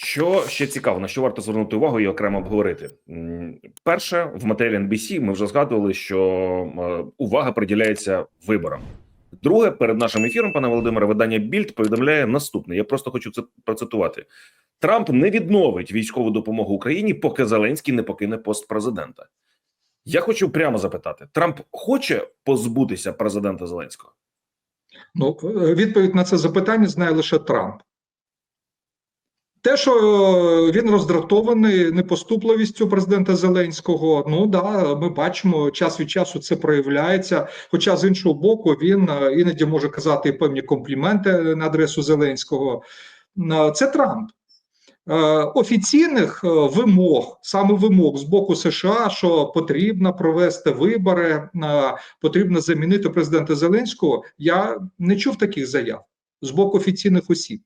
Що ще цікаво, на що варто звернути увагу і окремо обговорити? Перше, в матеріалі NBC ми вже згадували, що е, увага приділяється виборам. Друге, перед нашим ефіром, пане Володимире, видання Більд повідомляє наступне. Я просто хочу це процитувати: Трамп не відновить військову допомогу Україні, поки Зеленський не покине пост президента. Я хочу прямо запитати: Трамп хоче позбутися президента Зеленського? Ну, е, відповідь на це запитання знає лише Трамп. Те, що е, він роздратований непоступливістю президента Зеленського, ну да, ми бачимо, час від часу це проявляється. Хоча з іншого боку, він е, іноді може казати певні компліменти на адресу Зеленського. Е, Це Трамп. Офіційних вимог, саме вимог з боку США, що потрібно провести вибори, потрібно замінити президента Зеленського. Я не чув таких заяв з боку офіційних осіб.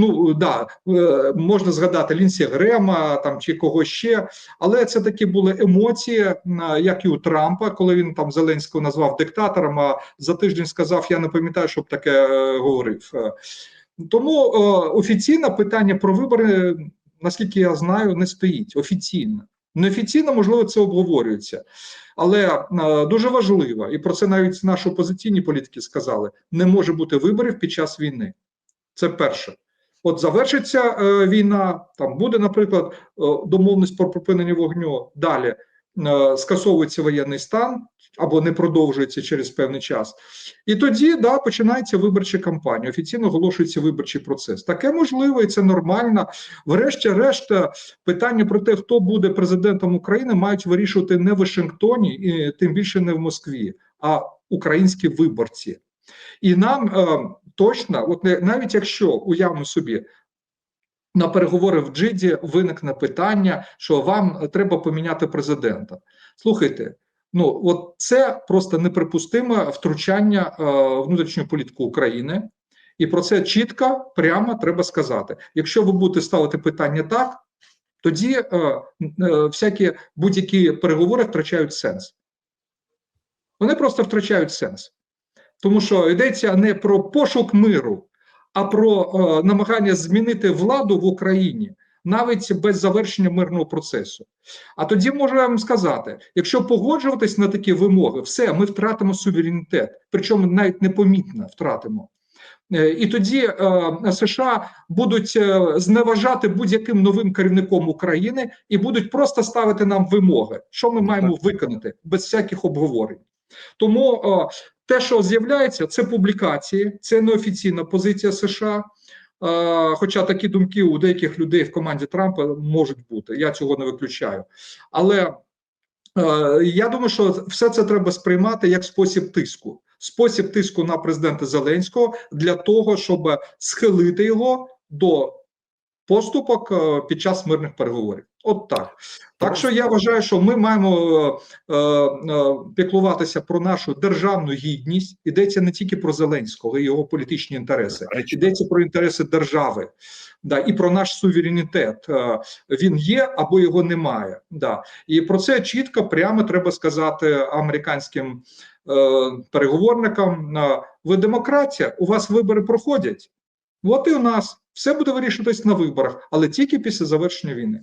Ну да, е, можна згадати Лінсі Грема там чи когось ще, але це такі були емоції, як і у Трампа, коли він там Зеленського назвав диктатором. А за тиждень сказав: Я не пам'ятаю, щоб таке е, говорив. Е, Тому е, офіційно питання про вибори, наскільки я знаю, не стоїть офіційно. Неофіційно, можливо, це обговорюється, але е, дуже важливо, і про це навіть наші опозиційні політики сказали: не може бути виборів під час війни. Це перше. От завершиться е, війна, там буде, наприклад, е, домовленість про припинення вогню. Далі е, скасовується воєнний стан або не продовжується через певний час. І тоді да, починається виборча кампанія. Офіційно оголошується виборчий процес. Таке можливо, і це нормально. Врешті-решт, питання про те, хто буде президентом України, мають вирішувати не в Вашингтоні, і тим більше не в Москві, а українські виборці. І нам точно, от не, навіть якщо уявимо собі. На переговори в Джиді виникне питання, що вам треба поміняти президента. Слухайте, ну от це просто неприпустиме втручання е, в внутрішню політику України, і про це чітко, прямо треба сказати. Якщо ви будете ставити питання так, тоді е, е, всякі будь-які переговори втрачають сенс. Вони просто втрачають сенс. Тому що йдеться не про пошук миру, а про е, намагання змінити владу в Україні навіть без завершення мирного процесу. А тоді можу я вам сказати: якщо погоджуватись на такі вимоги, все, ми втратимо суверенітет, причому навіть непомітно втратимо. Е, І тоді е, США будуть е, зневажати будь-яким новим керівником України і будуть просто ставити нам вимоги, що ми маємо виконати без всяких обговорень. Тому те, що з'являється, це публікації, це неофіційна позиція США. Хоча такі думки у деяких людей в команді Трампа можуть бути, я цього не виключаю. Але я думаю, що все це треба сприймати як спосіб тиску, спосіб тиску на президента Зеленського для того, щоб схилити його до поступок е, під час мирних переговорів. От так. Так що я вважаю, що ми маємо е, е, піклуватися про нашу державну гідність. Йдеться не тільки про Зеленського і його політичні інтереси, Речі, йдеться про інтереси держави, да, і про наш суверенітет. Е, він є або його немає. Да. І про це чітко, прямо треба сказати американським е, переговорникам. е, Ви демократія, у вас вибори проходять. От і у нас все буде вирішуватись на виборах, але тільки після завершення війни.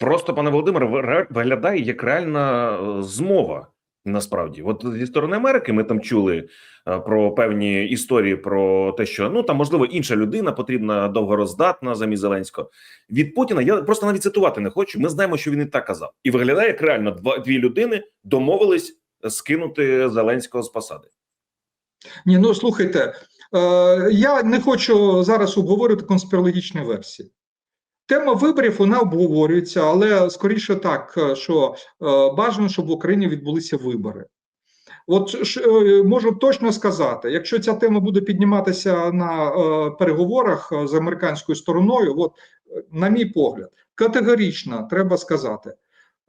Просто пане Володимире, виглядає як реальна е, змова. Насправді, от зі сторони Америки, ми там чули е, про певні історії про те, що ну там можливо інша людина потрібна довгороздатна замість Зеленського. Від Путіна я просто навіть цитувати не хочу. Ми знаємо, що він і так казав, і виглядає як реально два дві людини домовились скинути Зеленського з посади. Ні, ну слухайте, е, я не хочу зараз обговорювати конспірологічні версії. Тема виборів вона обговорюється, але скоріше так, е, що е, бажано, щоб в Україні відбулися вибори. От ш- е, можу точно сказати, якщо ця тема буде підніматися на е, переговорах е, з американською стороною, от, на мій погляд, категорично треба сказати,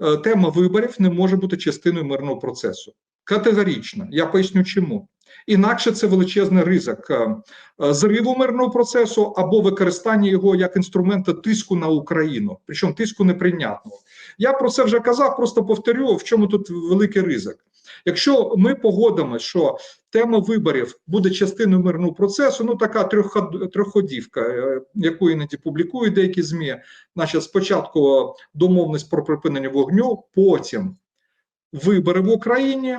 е, тема виборів не може бути частиною мирного процесу. Категорично, я поясню чому. Інакше це величезний ризик е, е, зриву мирного процесу або використання його як інструмента тиску на Україну, причому тиску неприйнятного. Я про це вже казав, просто повторю, в чому тут великий ризик. Якщо ми погодимо, що тема виборів буде частиною мирного процесу, ну така трьохход- трьохходівка, е, яку іноді публікують деякі змі. Значить, спочатку домовленість про припинення вогню, потім вибори в Україні,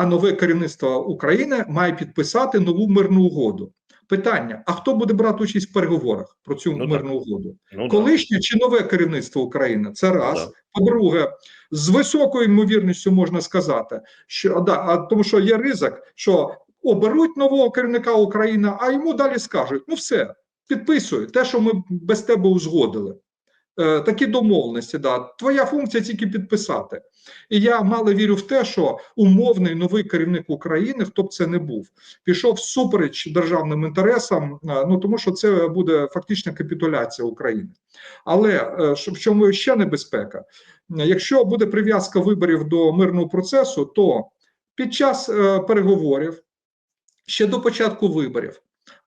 а нове керівництво України має підписати нову мирну угоду. Питання: а хто буде брати участь в переговорах про цю Ну, так. мирну угоду? Ну, да. Колишнє чи нове керівництво України? Це раз. Ну. По-друге, з високою ймовірністю можна сказати, що да, а тому, що є ризик, що оберуть нового керівника України, а йому далі скажуть: ну все, підписуй те, що ми без тебе узгодили. Е, такі домовленості, да. Твоя функція тільки підписати. І я мало вірю в те, що умовний новий керівник України, хто б це не був, пішов всупереч державним інтересам, е, ну тому що це буде фактична капітуляція України. Але е, в чому ще небезпека? Якщо буде прив'язка виборів до мирного процесу, то під час е, переговорів ще до початку виборів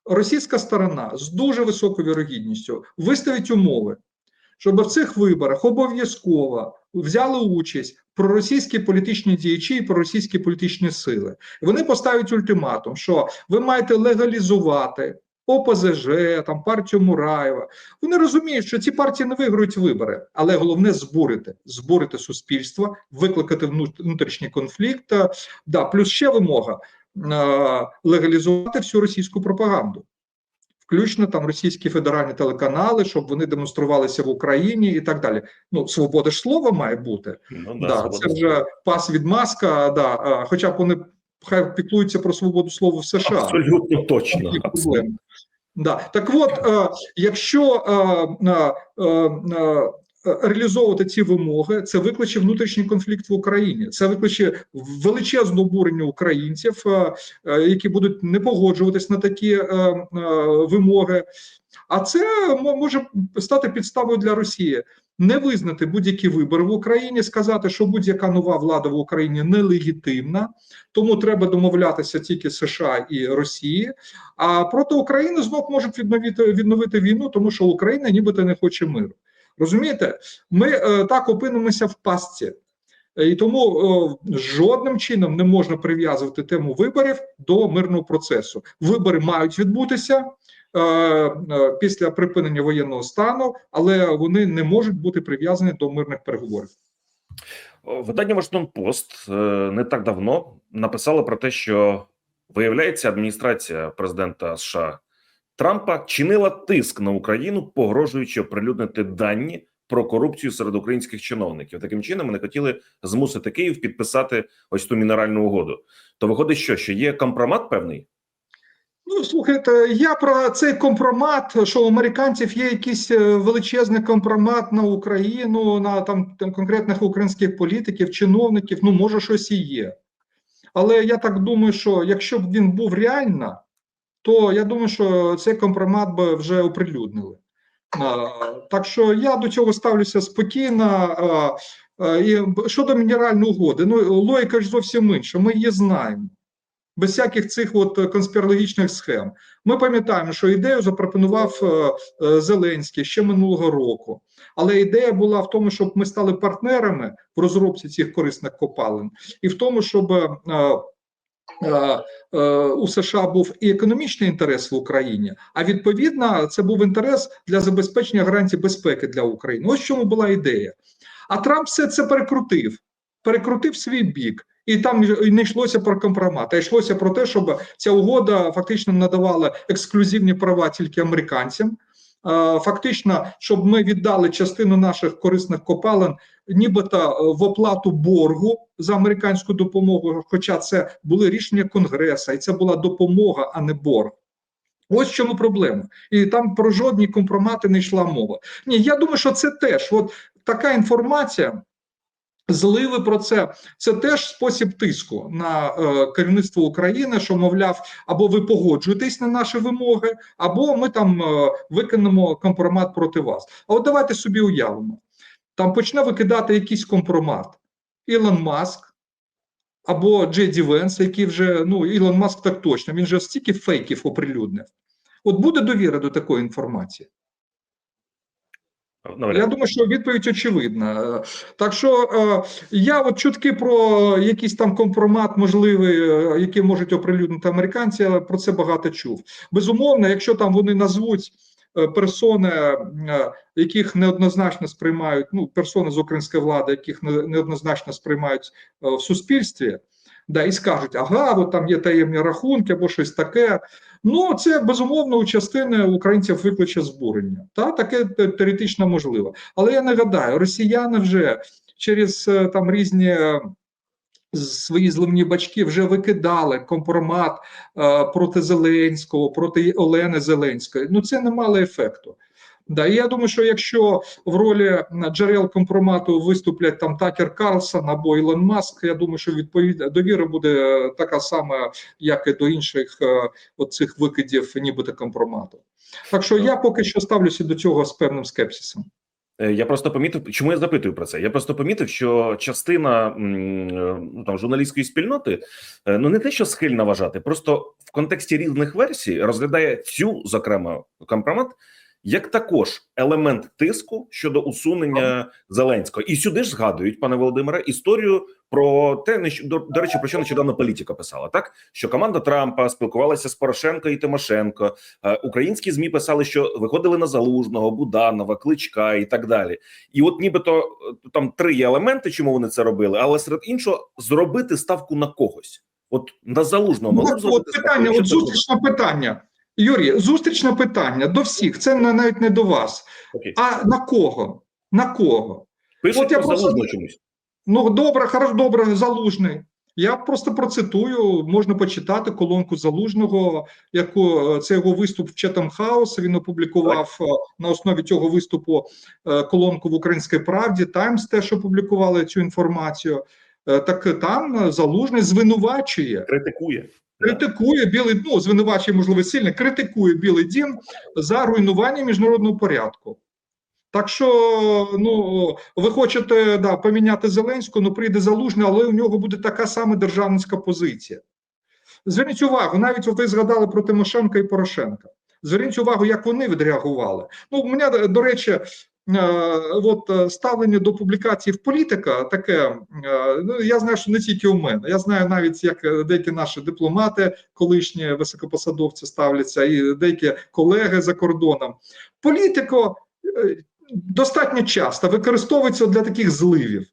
російська сторона з дуже високою вірогідністю виставить умови, щоб в цих виборах обов'язково взяли участь проросійські політичні діячі і проросійські політичні сили. Вони поставлять ультиматум, що ви маєте легалізувати ОПЗЖ, там партію Мураєва. Вони розуміють, що ці партії не виграють вибори, але головне збурити, збурити суспільство, викликати внут- внутрішній конфлікт. Е, Да, плюс ще вимога е, легалізувати всю російську пропаганду. Включно там російські федеральні телеканали, щоб вони демонструвалися в Україні і так далі. Ну, свобода ж слова має бути. Ну, Да, да, це вже пас від маска. Да, а, хоча б вони хай піклуються про свободу слова в США. Абсолютно точно. Абсолютно. Да. Так от, е, якщо е, е, е, реалізовувати ці вимоги, це викличе внутрішній конфлікт в Україні. Це викличе величезне обурення українців, е, е, які будуть не погоджуватись на такі е, е, вимоги. А це може стати підставою для Росії. Не визнати будь-які вибори в Україні, сказати, що будь-яка нова влада в Україні нелегітимна, тому треба домовлятися тільки США і Росії. А проти України знов можуть відновити відновити війну, тому що Україна нібито не хоче миру. Розумієте, ми е, так опинимося в пастці. Е, І тому е, жодним чином не можна прив'язувати тему виборів до мирного процесу. Вибори мають відбутися після припинення воєнного стану, але вони не можуть бути прив'язані до мирних переговорів. Видання Вашингтон Пост не так давно написало про те, що виявляється, адміністрація президента США Трампа чинила тиск на Україну, погрожуючи оприлюднити дані про корупцію серед українських чиновників. Таким чином вони хотіли змусити Київ підписати ось ту мінеральну угоду. То виходить, що що є компромат певний? Ну, слухайте, я про цей компромат, що у американців є якийсь е, величезний компромат на Україну, на там, там конкретних українських політиків, чиновників. Ну, може, щось і є. Але я так думаю, що якщо б він був реально, то я думаю, що цей компромат би вже оприлюднили. Так що я до цього ставлюся спокійно. І щодо мінеральної угоди, ну логіка ж зовсім інша. Ми її знаємо без всяких цих от конспірологічних схем. Ми пам'ятаємо, що ідею запропонував е, е, Зеленський ще минулого року. Але ідея була в тому, щоб ми стали партнерами в розробці цих корисних копалин, і в тому, щоб е, у США був і економічний інтерес в Україні, а відповідно, це був інтерес для забезпечення гарантій безпеки для України. Ось чому була ідея. А Трамп все це перекрутив, перекрутив свій бік. І там не йшлося про компромат, а йшлося про те, щоб ця угода фактично надавала ексклюзивні права тільки американцям. Фактично, щоб ми віддали частину наших корисних копалин, нібито е, в оплату боргу за американську допомогу. Хоча це були рішення Конгреса, і це була допомога, а не борг. Ось в чому проблема. І там про жодні компромати не йшла мова. Ні, я думаю, що це теж от така інформація. Зливи про це це теж спосіб тиску на е, керівництво України, що мовляв, або ви погоджуєтесь на наші вимоги, або ми там е, виконемо компромат проти вас. А от давайте собі уявимо: там почне викидати якийсь компромат Ілон Маск або Джеді Венс, який вже ну Ілон Маск так точно, він вже стільки фейків оприлюднив. От буде довіра до такої інформації. Я думаю, що відповідь очевидна. Так що е, я от чутки про якийсь там компромат, можливий, е, який можуть оприлюднити американці, я про це багато чув. Безумовно, якщо там вони назвуть е, персони, яких неоднозначно сприймають, ну персони з української влади, яких не- неоднозначно сприймають в суспільстві. Да, і скажуть, ага, от там є таємні рахунки або щось таке. Ну, це безумовно у частини українців викличе збурення. Та таке теоретично можливо. Але я нагадаю, росіяни вже через е, там різні. е, Свої зливні бачки вже викидали компромат е, проти Зеленського, проти Олени Зеленської. Ну це не мало ефекту. Да, і я думаю, що якщо в ролі джерел компромату виступлять там Такер Карлсон або Ілон Маск, я думаю, що відповідь довіра буде е, така сама, як і до інших е, оцих викидів, нібито компромату. Так що я поки що ставлюся до цього з певним скепсисом. Е, Я просто помітив, чому я запитую про це. Я просто помітив, що частина е, ну там журналістської спільноти е, ну не те, що схильна вважати, просто в контексті різних версій розглядає цю зокрема компромат як також елемент тиску щодо усунення Зеленського. І сюди ж згадують, пане Володимире, історію про те, не до, до речі, про що нещодавно політика писала, так що команда Трампа спілкувалася з Порошенко і Тимошенко. Е, Українські змі писали, що виходили на залужного, Буданова, Кличка і так далі. І от, нібито е, там три є елементи, чому вони це робили, але серед іншого зробити ставку на когось. От на залужного Ну, от, от питання, от зустрічне питання. Юрій, зустрічне питання до всіх. Це навіть не до вас. Окей. А на кого? На кого? Пишуть от я про просто- чомусь. Ну, добре, хорошо, добре, залужний. Я просто процитую, можна почитати колонку залужного, яку е, це його виступ в Четам Хаус. Він опублікував е, на основі цього виступу е, колонку в Українській правді. Таймс теж опублікували цю інформацію. Так там залужний звинувачує Критикує. Критикує білий ну звинувачує, можливо, сильно критикує Білий Дім за руйнування міжнародного порядку. Так що, ну ви хочете да, поміняти Зеленського, ну прийде залужний, але у нього буде така сама державницька позиція. Зверніть увагу, навіть ви згадали про Тимошенка і Порошенка. Зверніть увагу, як вони відреагували. Ну, у мене, до речі, от е, ставлення до публікацій в політика таке. е, Ну я знаю, що не тільки у мене. Я знаю навіть, як е, деякі наші дипломати, колишні високопосадовці ставляться, і деякі колеги за кордоном. Політико е, достатньо часто використовується для таких зливів.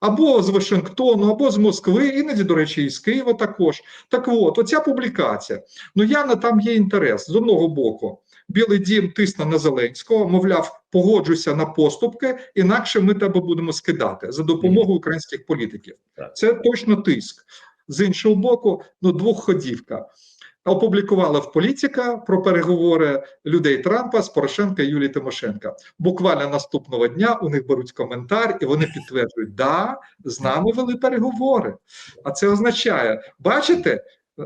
Або з Вашингтону, або з Москви, іноді, до речі, і з Києва також. Так от, оця публікація. Ну, явно там є інтерес з одного боку. Білий дім тисне на Зеленського, мовляв, погоджуйся на поступки, інакше ми тебе будемо скидати за допомогою українських політиків. Це точно тиск. З іншого боку, ну двохходівка. Опублікували в політика про переговори людей Трампа з Порошенка і Юлії Тимошенка. Буквально наступного дня у них беруть коментар, і вони підтверджують, да, з нами вели переговори. А це означає, бачите,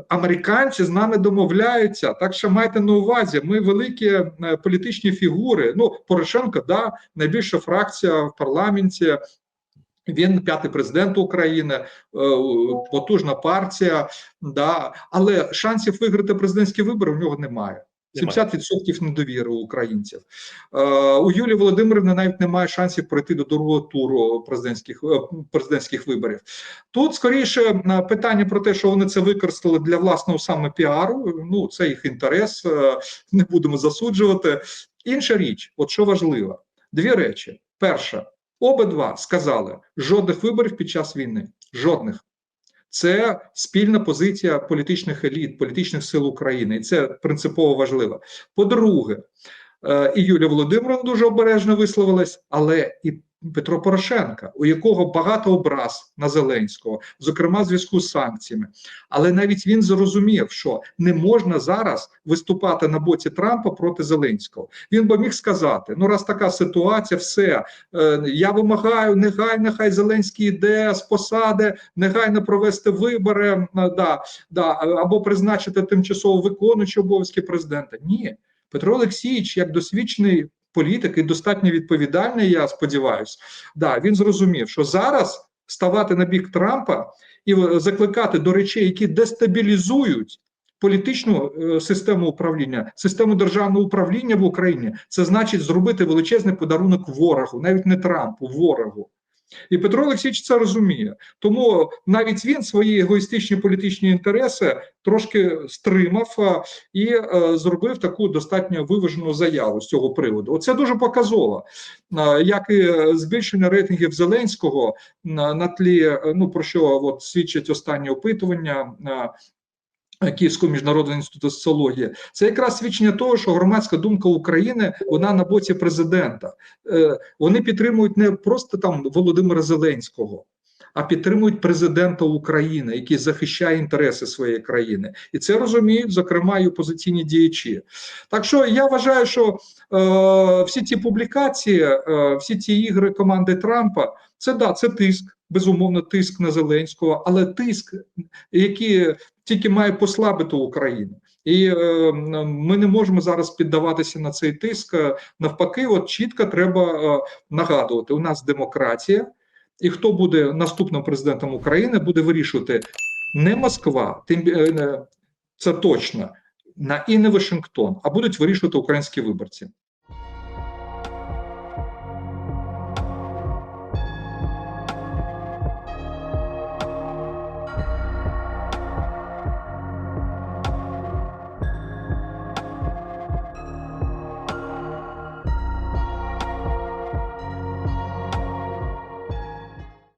американці з нами домовляються. Так що майте на увазі, ми великі е, політичні фігури. Ну, Порошенко, да, найбільша фракція в парламенті. Він п'ятий президент України, е, потужна партія, да, але шансів виграти президентські вибори в нього немає. 70% недовіри українців. Е, у Юлії Володимирівни навіть немає шансів пройти до другого туру президентських е, президентських виборів. Тут скоріше е, питання про те, що вони це використали для власного саме піару. Ну це їх інтерес, не будемо засуджувати. Інша річ, от що важливо, дві речі: перша, обидва сказали жодних виборів під час війни. Жодних. Це спільна позиція політичних еліт, політичних сил України, і це принципово важливо. По-друге, е, і Юлія Володимировна дуже обережно висловилась, але і Петро Порошенка, у якого багато образ на Зеленського, зокрема в зв'язку з санкціями. Але навіть він зрозумів, що не можна зараз виступати на боці Трампа проти Зеленського. Він би міг сказати: ну, раз така ситуація, все е, я вимагаю негайно, хай Зеленський йде з посади, негайно провести вибори, да, да, або призначити тимчасово виконуючи обов'язки президента. Ні, Петро Олексійович, як досвідчений політик і достатньо відповідальний, я сподіваюся, да, він зрозумів, що зараз ставати на бік Трампа і е, закликати до речей, які дестабілізують політичну е, систему управління, систему державного управління в Україні, це значить зробити величезний подарунок ворогу, навіть не Трампу, ворогу. І Петро Олексійович це розуміє. Тому навіть він свої егоїстичні політичні інтереси трошки стримав і е, зробив таку достатньо виважену заяву з цього приводу. Оце дуже показово, як і збільшення рейтингів Зеленського на, на тлі, е, ну про що от свідчать останні опитування. Київського міжнародного інституту соціології, це якраз свідчення того, що громадська думка України вона на боці президента. Е, Вони підтримують не просто там Володимира Зеленського, а підтримують президента України, який захищає інтереси своєї країни, і це розуміють, зокрема, і опозиційні діячі. Так що я вважаю, що е, всі ці публікації, е, всі ці ігри команди Трампа, це да, це тиск, безумовно, тиск на Зеленського, але тиск, який тільки має послабити Україну. І е, ми не можемо зараз піддаватися на цей тиск. Е, Навпаки, от чітко треба е, нагадувати: у нас демократія, і хто буде наступним президентом України, буде вирішувати не Москва, тим е, це точно, на і не Вашингтон, а будуть вирішувати українські виборці.